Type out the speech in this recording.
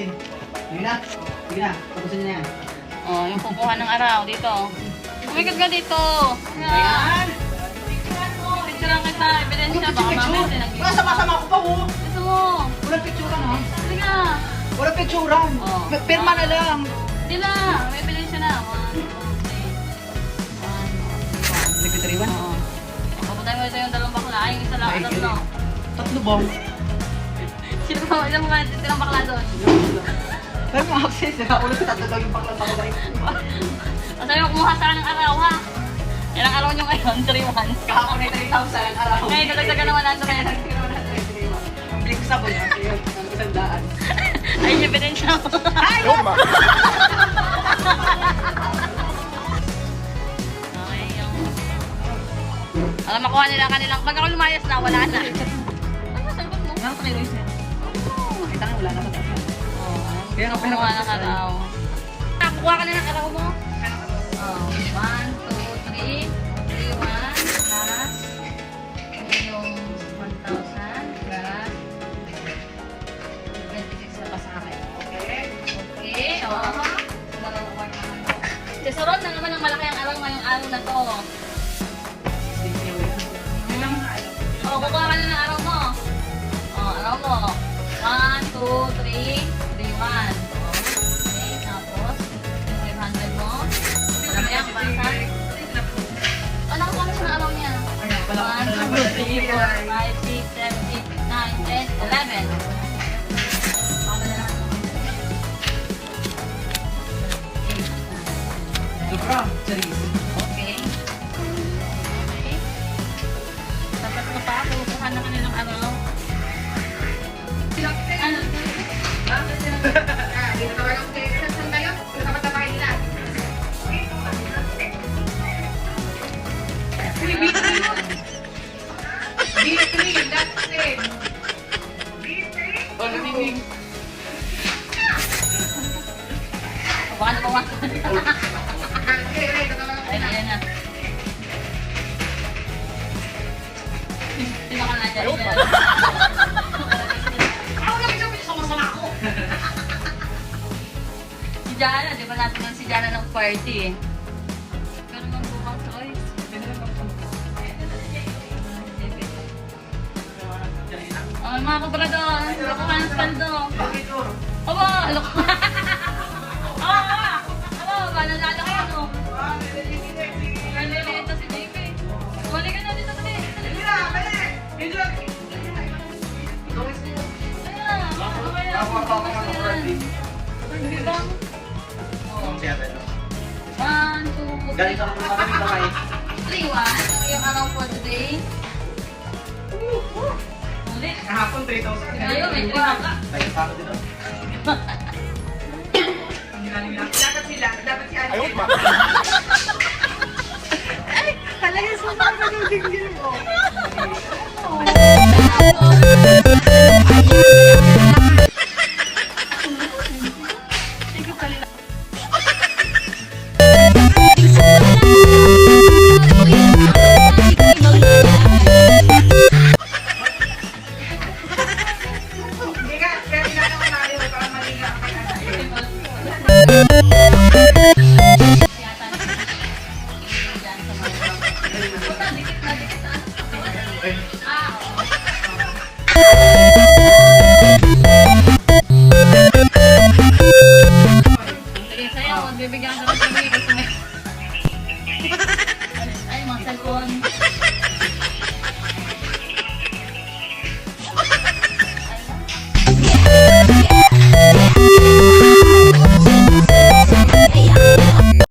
Yun. Yun na. Sige na. Tapusin niya na yan. Oh, yung kukuha ng araw dito. Umikot ka dito. Ayan. Picture lang kita. Ebidensya. Baka mamaya sinag Wala, sama-sama ko pa mo. Gusto mo. Walang picturean ha. Sige na. Walang picturean. Oh. P- Pirma na lang. Hindi na. May ebidensya na. One, two, three. One, two. Secretary one. Oo. Papuntahin mo ito yung dalawang bakla. Ay, yung isa lang. Tatlo. Tatlo ba? Sino mo? Ilang mga titirang bakla doon? Pero mga access, nakaulit ko tatlo daw yung baklang pakabay. O sabi mo, kumuha sa ng araw, ha? Ilang araw nyo ngayon? 3-1. Kahapon na 3,000 ang araw. Ngayon, dalagdagan naman natin na yan. Bili ko sabon ha. Ayun, ang isang daan. Ay, yung ebidensya mo. Okay, yung... Alam, makuha nila kanilang... Pag ako lumayas na, wala na. Ano ba sagot mo? Ano kay Royce Kaya nga, Kumuha ng pinapasas araw. Ah, kukuha ka na ng araw mo? Oh, one, two, three. Three, one, plus. Yung 1,000 plus. 26 na pa sa akin. Okay. Okay, oo. Tesoron na naman ang malaki ang araw ngayong araw na to. 4, 5, 6, 7, 8, 9, 10, 11. Paano na lang? Sobra. Charis. Okay. Okay. Dapat na pa, kukuha na kanilang araw. Ano? Oh, namimig. Baka na bawa. Ayun, ayun na. Sino ka na dyan? Si Jana, di ba natin yung si Jana ng party eh. Oh, mga kabrador, ako ka ng saldo. Aba, alok. Aba, aba. Aba, ba, nalala ka ano? Nalala ito si JP. Wali ka na dito kasi. Ayun na. Hindi ba? One, two, Galing ka naman kami kamay. three, one. Yung araw for today. Ulit. Kahapon 3,000. Ayun, may three ka. Tayo pa ako dito. Dapat sila, dapat si Ate. Ayun, ma. Talaga sa mga yung dinggil mo. Hindi Ay, mga cellphone.